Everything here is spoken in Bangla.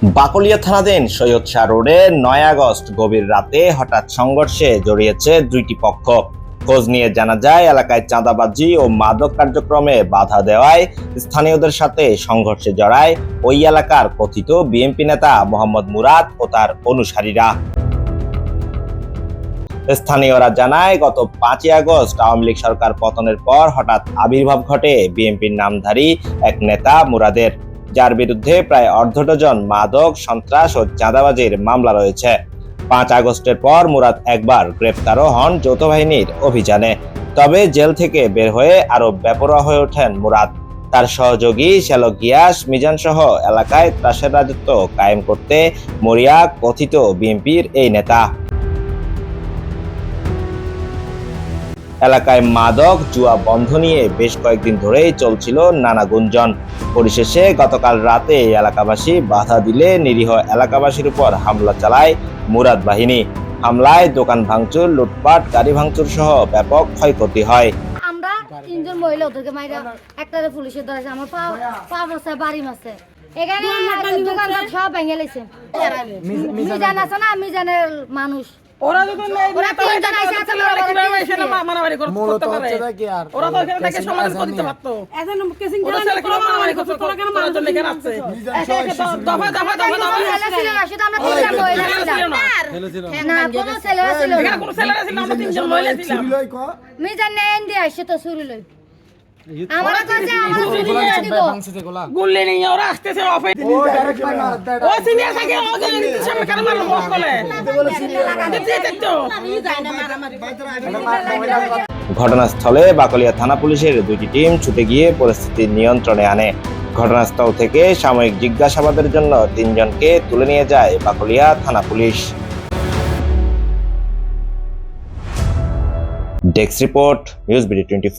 বাকলিয়া থানাধীন সৈয়দ শাহ রোডে নয় আগস্ট গভীর রাতে হঠাৎ সংঘর্ষে জড়িয়েছে দুইটি পক্ষ। খোঁজ নিয়ে জানা যায়, এলাকায় চাঁদাবাজি ও মাদক কার্যক্রমে বাধা দেওয়ায় স্থানীয়দের সাথে সংঘর্ষে জড়ায় ওই এলাকার কথিত বিএনপি নেতা মোহাম্মদ মুরাদ ও তার অনুসারীরা। স্থানীয়রা জানায়, গত পাঁচই আগস্ট আওয়ামী লীগ সরকার পতনের পর হঠাৎ আবির্ভাব ঘটে বিএনপির নামধারী এক নেতা মুরাদের। যার বিরুদ্ধে প্রায় অর্ধ ডজন মাদক, সন্ত্রাস ও চাঁদাবাজির মামলা রয়েছে। পাঁচ আগস্টের পর মুরাদ একবার গ্রেপ্তারও হন যৌথ বাহিনীর অভিযানে। তবে জেল থেকে বের হয়ে আরও বেপরোয়া হয়ে ওঠেন মুরাদ। তার সহযোগী শ্যালক গিয়াস মিজান সহ এলাকায় ত্রাসের রাজত্ব কায়েম করতে মরিয়া কথিত বিএনপির এই নেতা। এলাকায় মাদক জুয়া বন্ধ নিয়ে বেশ কয়েকদিন ধরেই চলছিল নানা গুঞ্জন। পরিশেষে গতকাল রাতে এলাকাবাসী বাধা দিলে নিরীহ এলাকাবাসীর উপর হামলা চালায় মুরাদ বাহিনী। হামলায় দোকান ভাঙচুর লুটপাট গাড়ি ভাঙচুর সহ ব্যাপক ক্ষয়ক্ষতি হয়। আমরা তিনজন মহিলা ওদেরকে মাইরা একটা পুলিশে ধরেছে আমার পা পা মাসে বাড়ি মাসে এখানে দোকান সব ভেঙে লেছে। মিজান আছে। না মিজানের মানুষ। ওরা যখন ওরা তিনজন আইসা আছে, মারামারি কর- মূলত হচ্ছে না আর ওরা তো এখানে থেকে সমাধান করে দিতে পারতো। ওরা ছেলে কীভাবে মারামারি করতে- করার জন্য এখানে আসছে? একে একে দ- দফায় দফায় দফায় দফায়। ছেলে ছিল না শুধু আমরা তিনজন মহিলা ছিলাম না কোনো ছেলেরা ছিল না কোনো ছেলেরা ছিল আমরা তিনজন মহিলা ছিলাম। মিজান নেন দিয়ে আসছে তো চুরি লই আমার কাছে আমার চুরি করে দিব। গুল্লি নিয়ে ওরা আসতেছে অফে ও সিনিয়র থাকে ও যে সামনে কেন মারলো বস বলে। দিয়ে দেখতো ঘটনাস্থলে বাকলিয়া থানা পুলিশের দুইটি টিম ছুটে গিয়ে পরিস্থিতি নিয়ন্ত্রণে আনে। ঘটনাস্থল থেকে সাময়িক জিজ্ঞাসাবাদের জন্য তিনজনকে তুলে নিয়ে যায় বাকলিয়া থানা police. Desk report news BD twenty